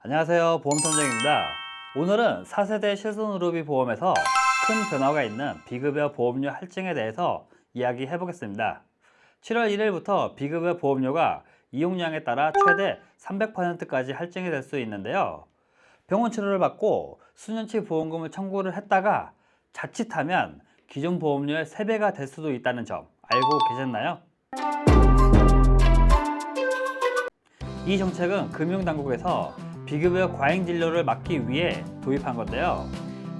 안녕하세요 보험탐정입니다. 오늘은 4세대 실손의료비 보험에서 큰 변화가 있는 비급여 보험료 할증에 대해서 이야기해 보겠습니다. 7월 1일부터 비급여 보험료가 이용량에 따라 최대 300%까지 할증이 될 수 있는데요. 병원 치료를 받고 수년치 보험금을 청구를 했다가 자칫하면 기존 보험료의 3배가 될 수도 있다는 점 알고 계셨나요? 이 정책은 금융당국에서 비급여 과잉 진료를 막기 위해 도입한 건데요.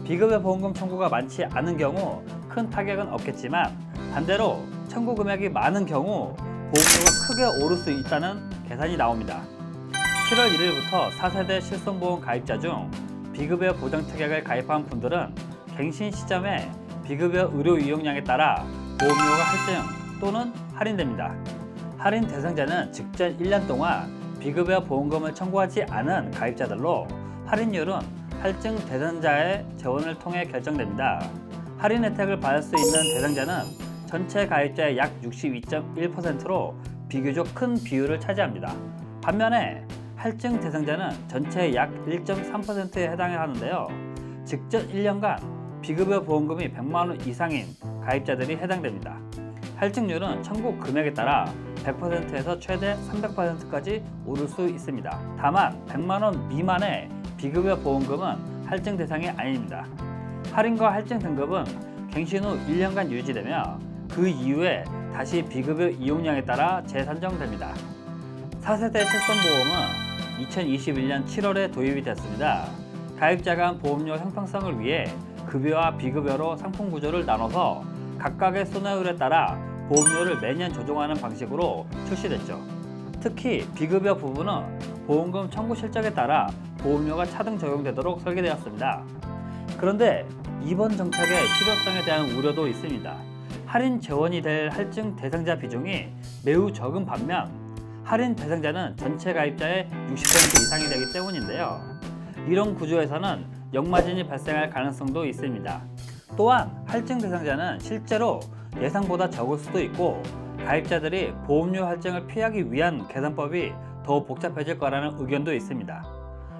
비급여 보험금 청구가 많지 않은 경우 큰 타격은 없겠지만 반대로 청구 금액이 많은 경우 보험료가 크게 오를 수 있다는 계산이 나옵니다. 7월 1일부터 4세대 실손보험 가입자 중 비급여 보장 특약을 가입한 분들은 갱신 시점에 비급여 의료 이용량에 따라 보험료가 할증 또는 할인됩니다. 할인 대상자는 직전 1년 동안 비급여 보험금을 청구하지 않은 가입자들로 할인율은 할증 대상자의 재원을 통해 결정됩니다. 할인 혜택을 받을 수 있는 대상자는 전체 가입자의 약 62.1%로 비교적 큰 비율을 차지합니다. 반면에 할증 대상자는 전체의 약 1.3%에 해당하는데요. 직전 1년간 비급여 보험금이 100만 원 이상인 가입자들이 해당됩니다. 할증률은 청구 금액에 따라 100%에서 최대 300%까지 오를 수 있습니다. 다만 100만 원 미만의 비급여 보험금은 할증 대상이 아닙니다. 할인과 할증 등급은 갱신 후 1년간 유지되며 그 이후에 다시 비급여 이용량에 따라 재산정됩니다. 4세대 실손보험은 2021년 7월에 도입이 됐습니다. 가입자 간 보험료 형평성을 위해 급여와 비급여로 상품 구조를 나눠서 각각의 손해율에 따라 보험료를 매년 조정하는 방식으로 출시됐죠. 특히 비급여 부분은 보험금 청구 실적에 따라 보험료가 차등 적용되도록 설계되었습니다. 그런데 이번 정책의 실효성에 대한 우려도 있습니다. 할인 재원이 될 할증 대상자 비중이 매우 적은 반면 할인 대상자는 전체 가입자의 60% 이상이 되기 때문인데요. 이런 구조에서는 역마진이 발생할 가능성도 있습니다. 또한 할증 대상자는 실제로 예상보다 적을 수도 있고 가입자들이 보험료 할증을 피하기 위한 계산법이 더 복잡해질 거라는 의견도 있습니다.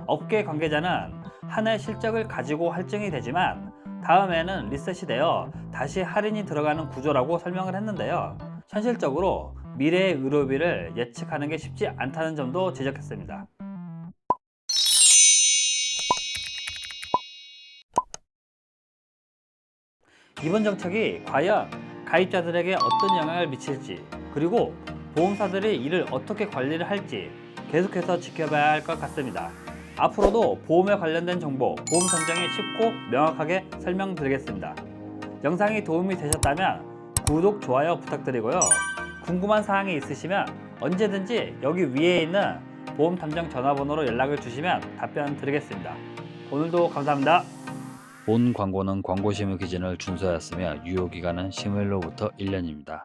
업계 관계자는 한 해 실적을 가지고 할증이 되지만 다음에는 리셋이 되어 다시 할인이 들어가는 구조라고 설명을 했는데요. 현실적으로 미래의 의료비를 예측하는 게 쉽지 않다는 점도 지적했습니다. 이번 정책이 과연 가입자들에게 어떤 영향을 미칠지 그리고 보험사들이 이를 어떻게 관리를 할지 계속해서 지켜봐야 할 것 같습니다. 앞으로도 보험에 관련된 정보, 보험 선정이 쉽고 명확하게 설명드리겠습니다. 영상이 도움이 되셨다면 구독, 좋아요 부탁드리고요. 궁금한 사항이 있으시면 언제든지 여기 위에 있는 보험 탐정 전화번호로 연락을 주시면 답변 드리겠습니다. 오늘도 감사합니다. 본 광고는 광고 심의 기준을 준수하였으며 유효 기간은 심의로부터 1년입니다.